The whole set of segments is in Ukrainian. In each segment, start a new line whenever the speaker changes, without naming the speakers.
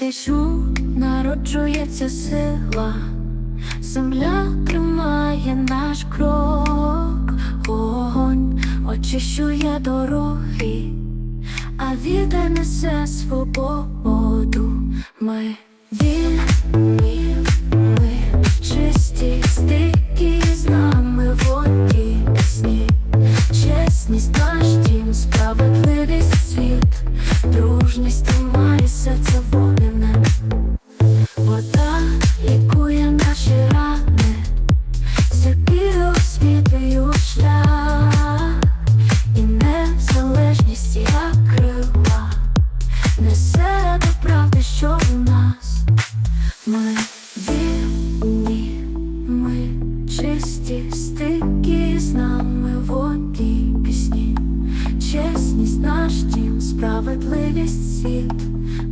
дощу народжується сила, земля тримає наш крок, огонь очищує дороги, а вітер несе свободу. Ми вільні, ми чисті, стикі з нами в одній пісні. Чесність наш дім, справедливість світ, дружність справедливість світ,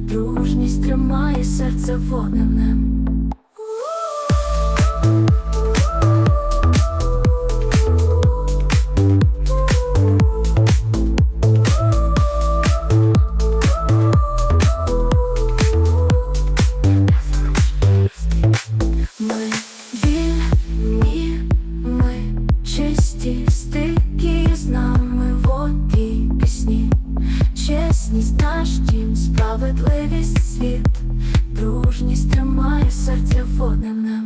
дружність тримає серце вогненем. справедливість світ, дружність тримає серця водне.